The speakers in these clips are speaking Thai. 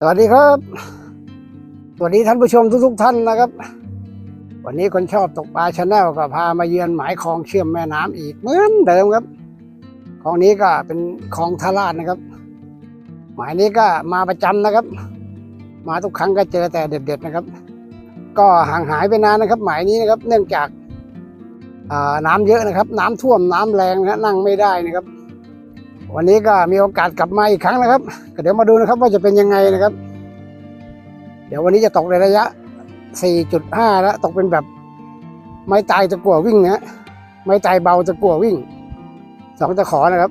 สวัสดีครับ สวัสดีท่านผู้ชมทุกๆ ท่านนะครับ วันนี้คนชอบตกปลาชาแนลก็พามาเยือนหมายคลองเชื่อมแม่น้ำอีกเหมือนเดิมครับคลองนี้ก็เป็นคลองทาราดนะครับ หมายนี้ก็มาประจำนะครับ มาทุกครั้งก็เจอแต่เด็ดๆนะครับ ก็ห่างหายไปนานนะครับ หมายนี้นะครับ เนื่องจากน้ำเยอะนะครับ น้ำท่วมน้ำแรงนะนั่งไม่ได้นะครับ วันนี้ก็มีโอกาสกลับมาอีกครั้งนะครับเดี๋ยวมาดูนะครับว่าจะเป็นยังไงนะครับ เดี๋ยววันนี้จะตกในระยะ 4.5 แล้วตกเป็นแบบไม้ตายตะกั่ววิ่งนะไม้ตายเบาตะกั่ววิ่งสองตะขอนะครับ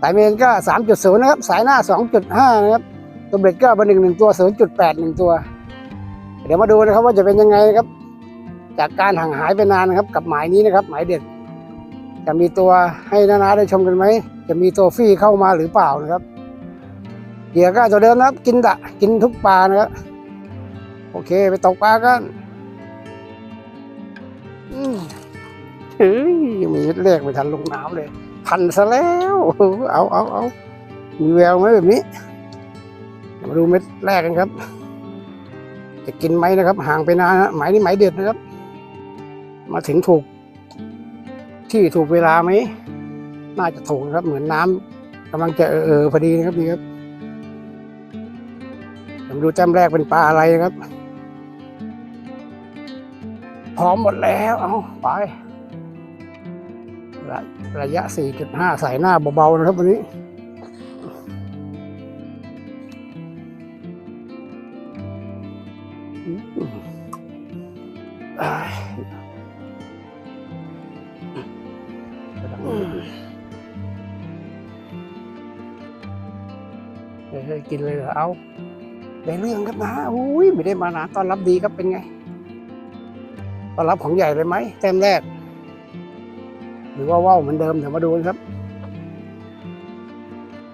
สายเมนก็ 3.0 นะครับ สายหน้า 2.5 นะครับตัวเบรกก็เบอร์หนึ่งหนึ่งตัว 0.8หนึ่งตัว เดี๋ยวมาดูนะครับว่าจะเป็นยังไงนะครับ จากการห่างหายไปนานนะครับ กับหมายนี้นะครับ หมายเด็ด จะมีตัวให้นานาได้ชมกันไหม จะมีตัวฟรีเข้ามาหรือเปล่านะครับเหยื่อก็ตัวเดิมนะครับ กินดะกินทุกปลานะครับ โอเคไปตกปลากันอืมเฮ้ยมีเม็ดแรกไม่ทันลงน้ำเลยพันซะแล้ว เอาเอาเอามีแววไหมแบบนี้ มาดูเม็ดแรกกันครับ จะกินไหมนะครับ ห่างไปนานนะหมายนี้หมายเด็ดนะครับ มาถึงถูก ที่ถูกเวลาไหม น่าจะถูกนะครับ เหมือนน้ำกำลังจะเออเออพอดีนะครับนี่ครับผมดูแต้มแรกเป็นปลาอะไรนะครับ พร้อมหมดแล้ว เอาไป ระระยะ 4.5ใส่หน้าเบาๆนะครับวันนี้ เฮ้ยกินเลยเหรอเอาได้เรื่องครับนะอุ้ยไม่ได้มานาต้อนรับดีครับเป็นไงต้อนรับของใหญ่เลยไหมแต้มแรก หรือว่าว่าวเหมือนเดิมเดี๋ยวมาดูกันครับ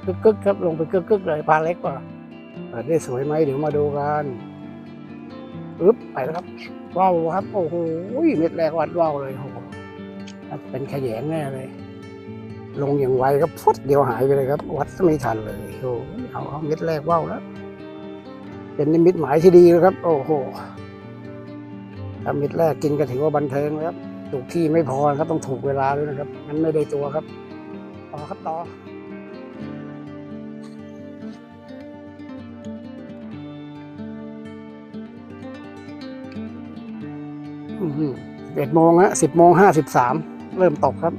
กึกกึกครับลงไปกึกกึกเลยปลาเล็กกว่าเปิดได้สวยไหมเดี๋ยวมาดูกันอึ๊บไปแล้วครับว่าวครับ โอ้โหเม็ดแรกวัดว่าวเลยโอ้โหเป็นขยงแน่เลย ลงอย่างไวก็พุดเดียวหายไปเลยครับ วัดไม่ทันเลยโอ้โหเอาเอาเม็ดแรกว่าวแล้ว เป็นนิมิตหมายที่ดีแล้วครับ โอ้โหถ้าเม็ดแรกกินก็ถือว่าบันเทิงแล้วครับถูกที่ไม่พอครับต้องถูกเวลาด้วยนะครับงั้นไม่ได้ตัวครับต่อครับต่อเอ็ดโมงฮะสิบโมงห้าสิบสามเริ่มตกครับ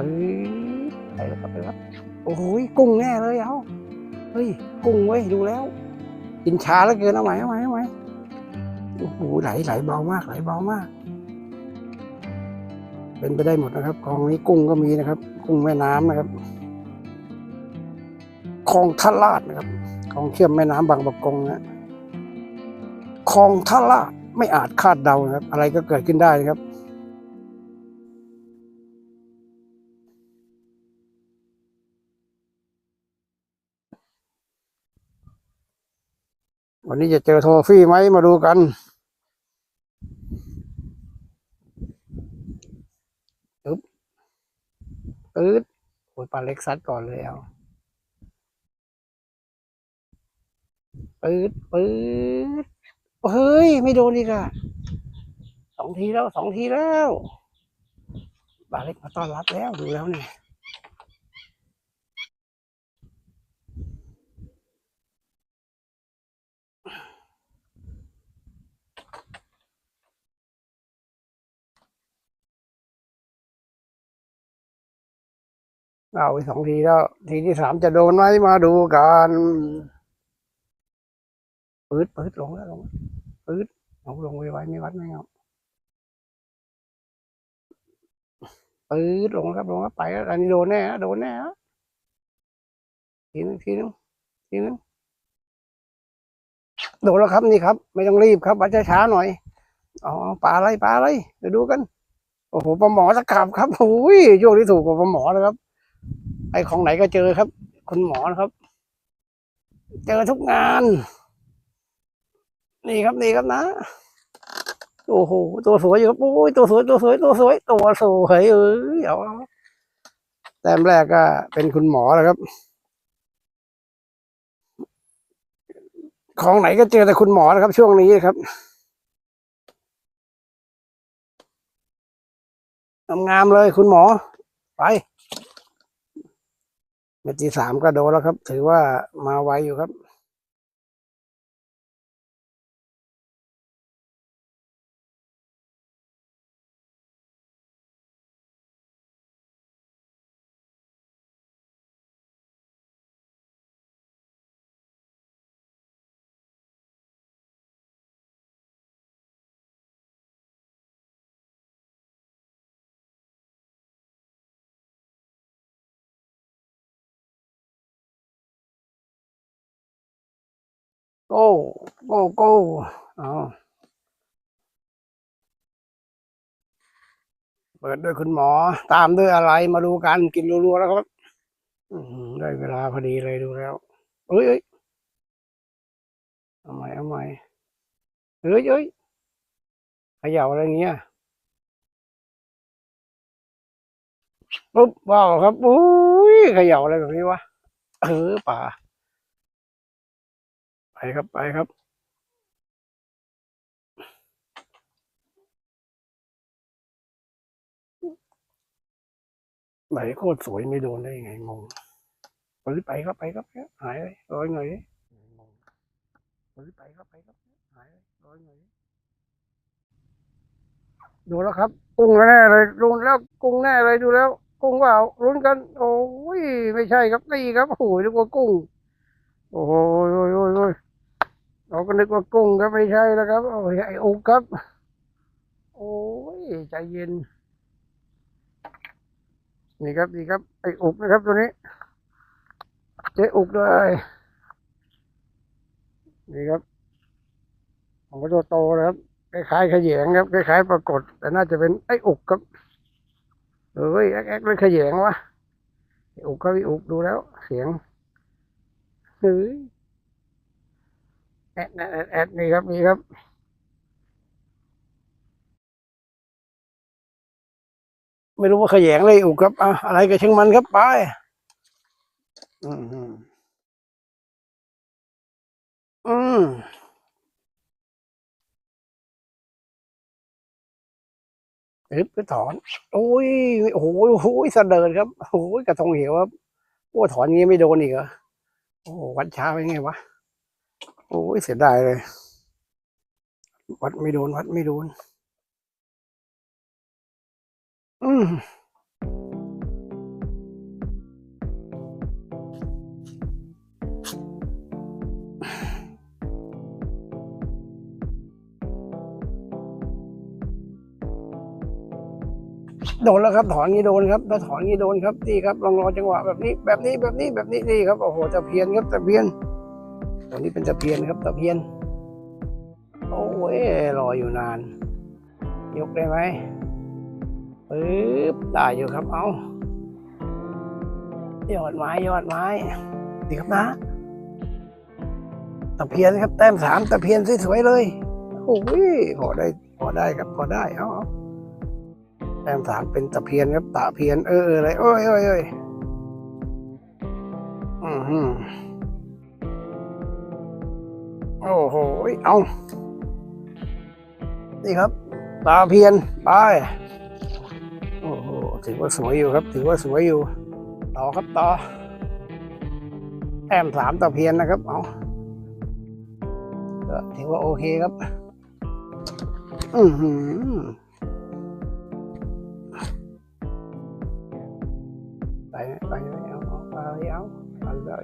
เอ้ยไปแล้วครับไปแล้วโอ้โหกุ้งแน่เลยเอาเฮ้ยกุ้งเว้ยดูแล้วกินช้าแล้วเกินเอาไหมเอาไหมเอาไหมโอ้โหไหลไหลเบามากไหลเบามาก เป็นไปได้หมดนะครับคลองนี้กุ้งก็มีนะครับ กุ้งแม่น้ำนะครับคลองทะลาดนะครับคลองเชื่อมแม่น้ำบางประกงนะคลองทะลาดไม่อาจคาดเดานะครับ อะไรก็เกิดขึ้นได้นะครับ วันนี้จะเจอโทฟี่ไหมมาดูกันอึ๊บปื๊ดโอ้ยปลาเล็กซัดก่อนเลยเอาปื๊ดปื๊ดเฮ้ย ไม่โดนอีกอะสองทีแล้วสองทีแล้วปลาเล็กมาต้อนรับแล้วดูแล้วเนี่ย เอาไปสองทีแล้ว ทีที่สามจะโดนไหมมาดูกันปืดปืดลงแล้วลงปืดลงลงไว้ไว้ไม่วัดไม่เอาปืดลงครับลงครับไปแล้วอันนี้โดนแน่นะโดนแน่นะทีนึงทีนึงทีนึงโดนแล้วครับนี่ครับ ไม่ต้องรีบครับวัดช้าๆหน่อยอ๋อปลาอะไรปลาอะไรเดี๋ยวดูกัน โอ้โหปลาหมอตะขาบครับโอ้ยโยกที่ถูกกว่าปลาหมอนะครับ ไอของไหนก็เจอครับ คุณหมอนะครับ เจอทุกงาน นี่ครับนี่ครับนะโอ้โหตัวสวยอยู่ครับโอ้ยตัวสวยตัวสวยตัวสวยตัวสวยเอ้ยเออแต้มแรกก็เป็นคุณหมอแล้วครับ ของไหนก็เจอแต่คุณหมอนะครับ ช่วงนี้ครับงามเลยคุณหมอไป เม็ดที่สามก็โดนแล้วครับ ถือว่ามาไวอยู่ครับ โก้โก้โก้เอาเปิดด้วยคุณหมอ ตามด้วยอะไรมาดูกันกินรัวๆแล้วครับได้เวลาพอดีเลยดูแล้วเอ้ยเอ้ยเอาใหม่เอาใหม่เอ้ยเอ้ยขย่าอะไรเงี้ยปุ๊บว้าวครับอุ้ยขย่าอะไรแบบนี้วะเออป่า ไปครับไปครับ ไหนโคตรสวยไม่โดนได้ยังไงงงไปไปครับไปครับหายเลยร้อยเงยงงไปไปครับไปครับหายเลยร้อยเงยดูแล้วครับ กุ้งแน่เลยดูแล้วกุ้งแน่เลยดูแล้ว กุ้งว่าลุ้นกัน โอ้ยไม่ใช่ครับนี่ครับโอ้ยนึกว่ากุ้ง โอ้โหโอ้ยโอ้ยโอ้ย เราก็นึกว่ากุ้งครับไม่ใช่แล้วครับโอ้ยไอ้อุกครับ โอ้ยใจเย็น นี่ครับนี่ครับ ไอ้อุกนะครับตัวนี้เจ๊อุกเลยนี่ครับของก็ตัวโตนะครับคล้ายๆขยงครับคล้ายๆปรากฏ แต่น่าจะเป็นไอ้อุกครับเฮ้ยแอ๊กแอ๊กเลยขยงวะไออุกครับไออุกดูแล้ว เสียงเฮ้ย แอดแอดแอดนี่ครับนี่ครับไม่รู้ว่าขยงเลยอุกครับอะอะไรกับเชิงมันครับไปอืมอืมอืมไปถอน โอ้ยโอ้โหโอ้โหสะเดินครับโอ้ยกระทงเหวครับโอ้ถอนงี้ไม่โดนอีกเหรอโอ้วัดช้าไปไงวะ โอ้ยเสียดายเลย วัดไม่โดน วัดไม่โดน อืมโดนแล้วครับถอนงี้โดนครับถ้าถอนงี้โดนครับนี่ครับลองรอจังหวะแบบนี้แบบนี้แบบนี้แบบนี้นี่ครับโอ้โหตะเพียนครับตะเพียน ตัวนี้เป็นตะเพียนครับตะเพียน โอ้ยรออยู่นาน ยกได้ไหมปึ๊บได้อยู่ครับเอายอดไม้ยอดไม้ดีครับนะตะเพียนครับแต้มสามตะเพียนสวยๆเลยโอ้ยพอได้พอได้ครับพอได้เอาเอาแต้มสามเป็นตะเพียนครับตะเพียนเออเอออะไรโอ้ยโอ้ยโอ้ยอือหือ โอ้โห เอานี่ครับตาเพียนไปโอ้โห ถือว่าสวยอยู่ครับ ถือว่าสวยอยู่ ต่อครับต่อแต้มสามตาเพียนนะครับ เอาก็ถือว่าโอเคครับ อือหือ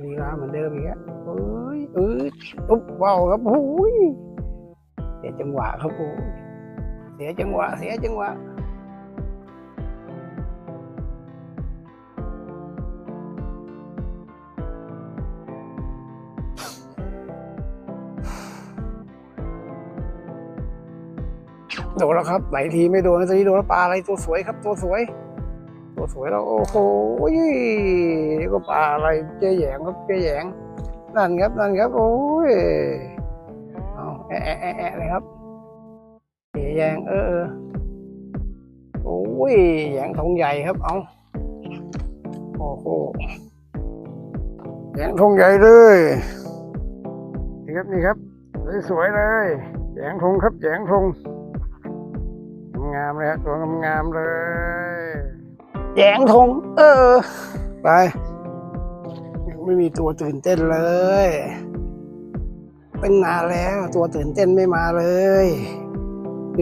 เอาก็ดีลาเหมือนเดิมอีกแล้วเอ้ยเอ้ยอุ๊บว้าวครับโอ้ยเสียจังหวะครับโอ้ยเสียจังหวะ เสียจังหวะโดนแล้วครับหลายทีไม่โดนตอนนี้โดนแล้วปลาอะไรตัวสวยครับตัวสวย ตัวสวยแล้ว โอ้โหนี่ก็ปลาอะไรเจ๊แยงครับเจ๊แยงนั่นครับนั่นครับ โอ้ยเอาแอะแอะแอะแอเลยครับเจ๊แยงเออโอ้ยแยงทงใหญ่ครับเอาโอ้โหแยงทงใหญ่เลยนี่ครับนี่ครับสวยๆเลยแจงทงครับแจงทงงามเลยฮะตัวงามๆเลย แยงทงเออ ไปยังไม่มีตัวตื่นเต้นเลย เป็นนานแล้วตัวตื่นเต้นไม่มาเลยเอ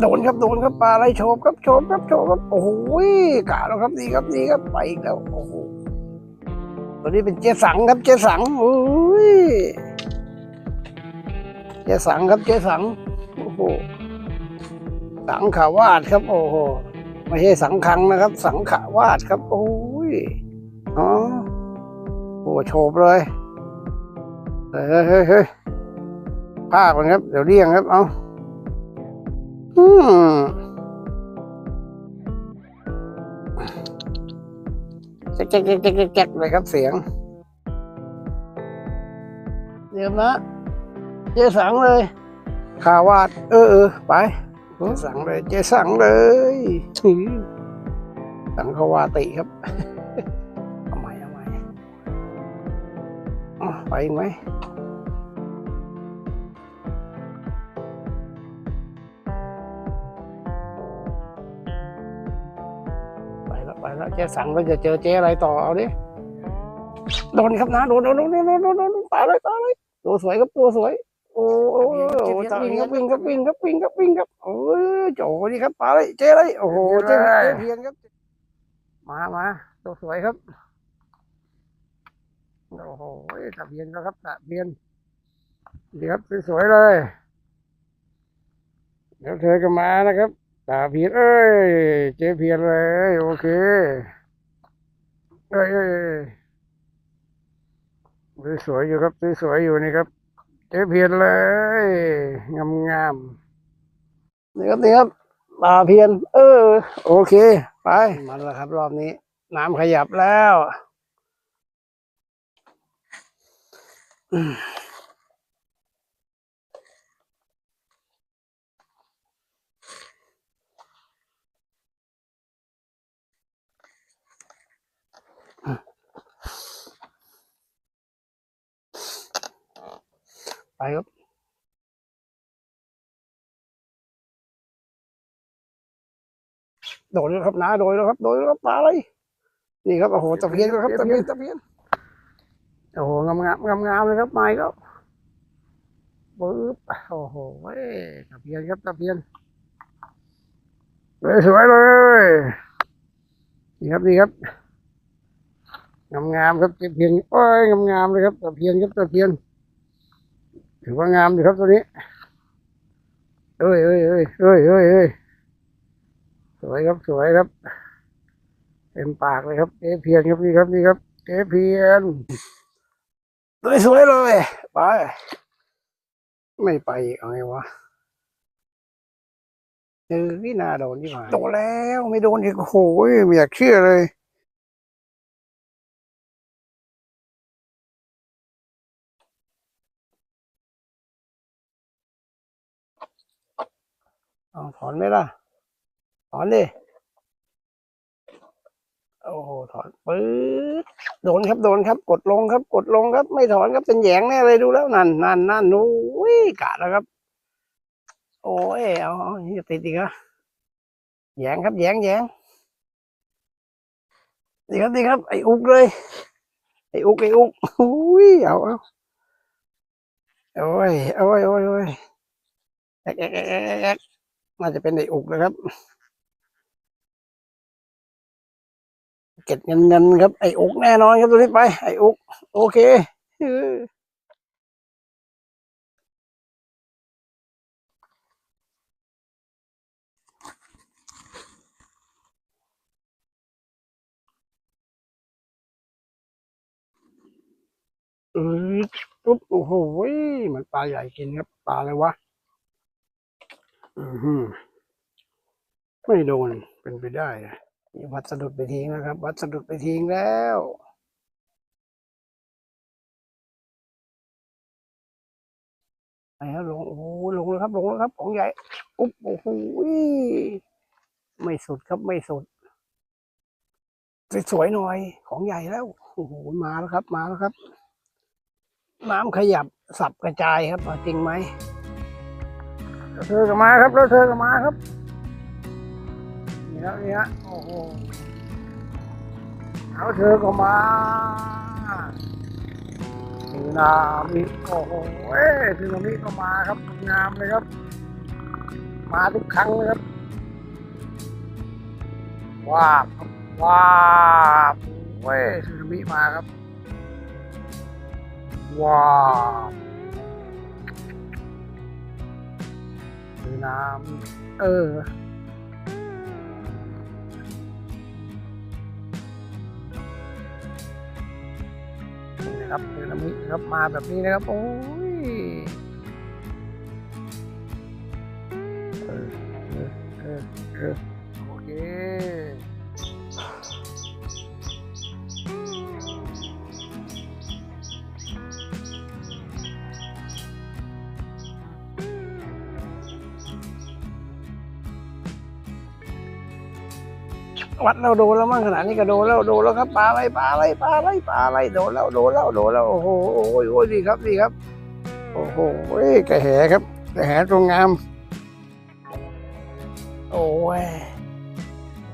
โดนครับโดนครับปลาอะไรโฉบครับโฉบครับโฉบครับโอ้โหกาแล้วครับนี่ครับนี่ครับไปอีกแล้วโอ้โหตัวนี้เป็นเจสังครับเจสังโอ้ยเจสังครับเจสังโอ้โหสังขาวาดครับ โอ้โหไม่ใช่สังขังนะครับ สังขาวาดครับ โอ้ยอ๋อโอ้โฉบเลยเฮ้ยเฮ้ยเฮ้ยเฮ้ากมันครับ เดี๋ยวเรียงครับเอา อืมแจ๊กแจ๊กแจ๊กแจ๊กแก๊กเลยครับเสียง เดี๋ยวนะเจสังเลยข่าวาด เออเออไป เจสังเลย เจสังเลยสังขวาติครับเอาใหม่เอาใหม่ไปอีกไหม จ๊สั่งแล้วจะเจอเจ๊อะไรต่อเอาดิโดนครับนะโดนโดนโดนโดนโดนโดนโดนตายเลยตายเลยตัวสวยครับตัวสวย โอ้โอ้โอ้ตายครับวิ่งครับวิ่งครับวิ่งครับวิ่งครับโอ้ยโจนี่ครับปลาเลยเจ๊เลยโอ้โหเจ๊เจ๊เพียนครับ มามาตัวสวยครับโอ้โหตะเพียนก็ครับตะเพียนดีครับสวยๆเลยเดี๋ยวเธอก็มานะครับ ตาเพียนเอ้ย เจ๊เพียนเลย โอเค เอ้ยเอ้ยสวยอยู่ครับสวยอยู่นี่ครับ เจ๊เพียนเลย งามงามนี่ครับนี่ครับตาเพียน เออ โอเค ไปมาแล้วครับรอบนี้ น้ำขยับแล้ว อืม ไปครับโดนแล้วครับนาโดนแล้วครับโดนแล้วครับปลาอะไรนี่ครับโอ้โหตะเพียนครับตะเพียนตะเพียนโอ้โหงามงามงามงามเลยครับไม้ครับปึ๊บโอ้โหเว้ยตะเพียนครับตะเพียนเลยสวยเลยนี่ครับนี่ครับงามงามครับตะเพียนโอ้ยงามงามเลยครับตะเพียนครับตะเพียน ถือว่างามดีครับตัวนี้เอ้ยเอ้ยเอ้ยเอ้ยเอ้ยเอ้ยสวยครับสวยครับ เต็มปากเลยครับเจ๊เพียนครับนี่ครับนี่ครับเจ๊เพียนสวยสวยๆเลยไปไม่ไปอีกเอาไงวะเออพี่นาโดนที่ผ่านโดนแล้วไม่โดนอีกโอ้โหไม่อยากเชื่อเลย อถอนไหมล่ะ ถอนดิโอ้โหถอนปื๊ดโดนครับโดนครับ กดลงครับ กดลงครับ ไม่ถอนครับเป็นแยงแน่เลยดูแล้วนั่นนั่นนั่นนู้ยกะแล้วครับ โอ้ยเอาเอานี่จะติดอีกเหรอแยงครับแยงแยงนี่ครับนี่ครับไอ้อุกเลยไอ้อุกไอ้อุกอุ้ยเอาเอาโอ้ยโอ้ยโอ้ยโอ้ยแอกแอกแอกแอกแอก น่าจะเป็นไอ้อุกนะครับ เก็บเงินเงินครับ ไอ้อุกแน่นอนครับตัวนี้ไป ไอ้อุก โอเคเออเออปุ๊บโอ้โหเหมันปลาใหญ่กินครับ ปลาอะไรวะ ไม่โดนเป็นไปได้นี่วัดสะดุดไปทิ้งนะครับ วัดสะดุดไปทิ้งแล้วไปครับลงโอ้หลงแล้วครับลงแล้วครับ ของใหญ่อุ๊บโอ้โหไม่สุดครับไม่สุดสวยๆหน่อย ของใหญ่แล้วโอ้โหมาแล้วครับ มาแล้วครับ น้ำขยับสับกระจายครับจริงไหม เธอก็มาครับแล้วเธอก็มาครับ นี่ครับนี่ฮะโอ้โหเอาเธอก็มาสึนามิโอ้โหเอ้ยสึนามิก็มาครับงามเลยครับ มาทุกครั้งเลยครับว้าบครับว้าบเว้ยสึนามิมาครับว้าว น้ำเออ นะครับคือน้ำมิครับมาแบบนี้นะครับ โอ้ยเออเออเออ วัดเราโดนแล้วมั้งขนาดนี้ก็โดนแล้วโดนแล้วครับปลาอะไรปลาอะไรปลาอะไรปลาอะไรโดนแล้วโดนแล้วโดนแล้วโอ้โหโอ้ยโอ้ยดีครับดีครับ โอ้โหกระแหครับกระแหตรงงาม โอ้ย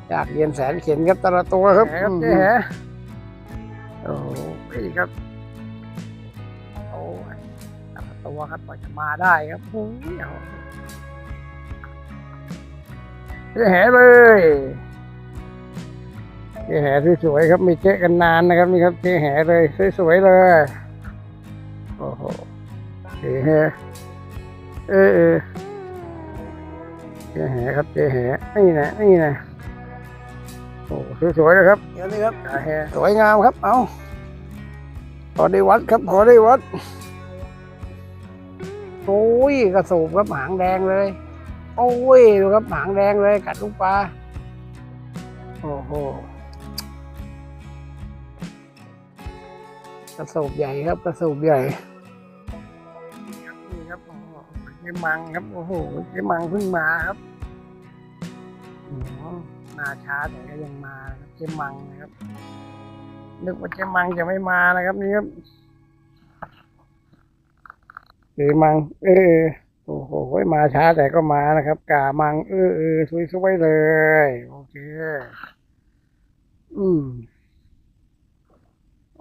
อยากเรียนแสนเข็นครับแต่ละตัวครับครับกระแหโอ้ยครับโอ้ยแต่ละตัวครับกว่าจะมาได้ครับโอ้ยเอากระแหเลย เจ๊แห่สวยๆครับ มีเจ๊กันนานนะครับนี่ครับเจ๊แห่เลยสวยๆเลยโอ้โหเจ๊แห่เออเออเจ๊แห่ครับเจ๊แห่นี่นะนี่นะโอ้สวยๆเลยครับเดี๋ยวนี้ครับเจ๊แห่สวยงามครับ เอาพอได้วัดครับพอได้วัดโอ้ยกระสูบครับหางแดงเลย โอ้ยดูครับหางแดงเลยกัดลูกปลาโอ้โห กระสูบใหญ่ครับกระสูบใหญ่ครับนี่ครับโอ้โหเจมังครับโอ้โหเจมังเพิ่งมาครับมาช้าแต่ก็ยังมาครับเจมังนะครับ นึกว่าเจมังจะไม่มานะครับนี่ครับเจมัง เออโอ้โหมาช้าแต่ก็มานะครับ กามัง เออเออสวยๆเลย โอเค อืม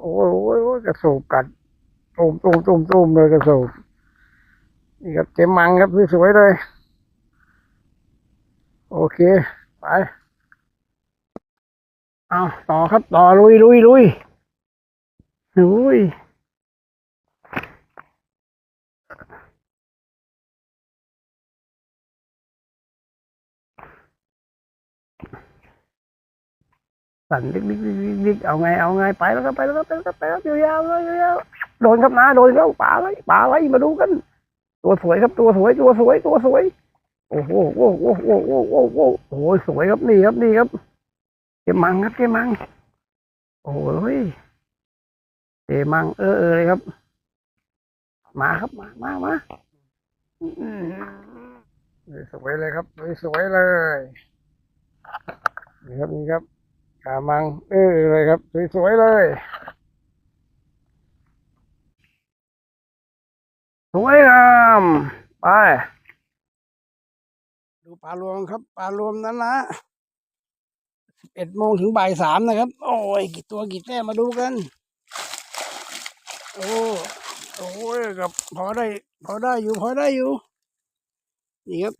โอ้ยโอ้ยโอ้ยกระสูบกัดตูมตูมตูมตูมเลยกระสูบนี่ครับเจมังครับสวยๆเลย โอเค ไปเอาต่อครับต่อลุยลุยลุยลุย สั่นดิกดิกดิกดิกดิกเอาไงเอาไงไปแล้วครับไปแล้วครับไปแล้วครับไปแล้วยาวๆเลยยาวๆโดนครับนะโดนแล้วป่าไรป่าไรมาดูกัน ตัวสวยครับตัวสวยตัวสวยตัวสวยโอ้โหโอ้โหโอ้โหโอ้โหโอ้โหโอ้โหสวยครับนี่ครับนี่ครับเจมังครับเจมัง โอ้ยเจมัง เออเออเลยครับ มาครับมามามาสวยเลยครับสวยเลยนี่ครับนี่ครับ กามัง เออเลยครับ สวยๆเลย สวยงามไป ดูปลารวมครับปลารวมนั้นนะสิบเอ็ดโมงถึงบ่ายสามนะครับ โอ้ยกี่ตัวกี่แต้มาดูกัน โอ้โอ้ยกับพอได้ พอได้อยู่พอได้อยู่ นี่ครับ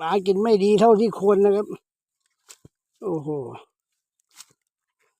ปลากินไม่ดีเท่าที่ควรนะครับ โอ้โห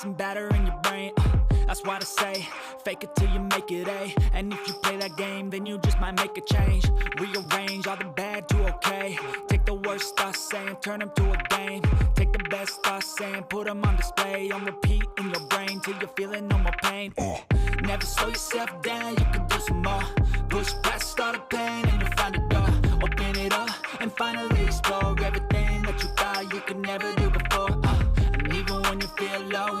some batter in your brain. Uh, That's why I say, fake it till you make it A. And if you play that game, then you just might make a change. Rearrange all the bad to okay. Take the worst thoughts saying, turn them to a game. Take the best thoughts saying, put them on display. On repeat in your brain till you're feeling no more pain. Uh, Never slow yourself down, you can do some more. Push past all the pain and you'll find a door. Open it up and finally explore everything that you thought you could never do before. Uh, and even when you feel low,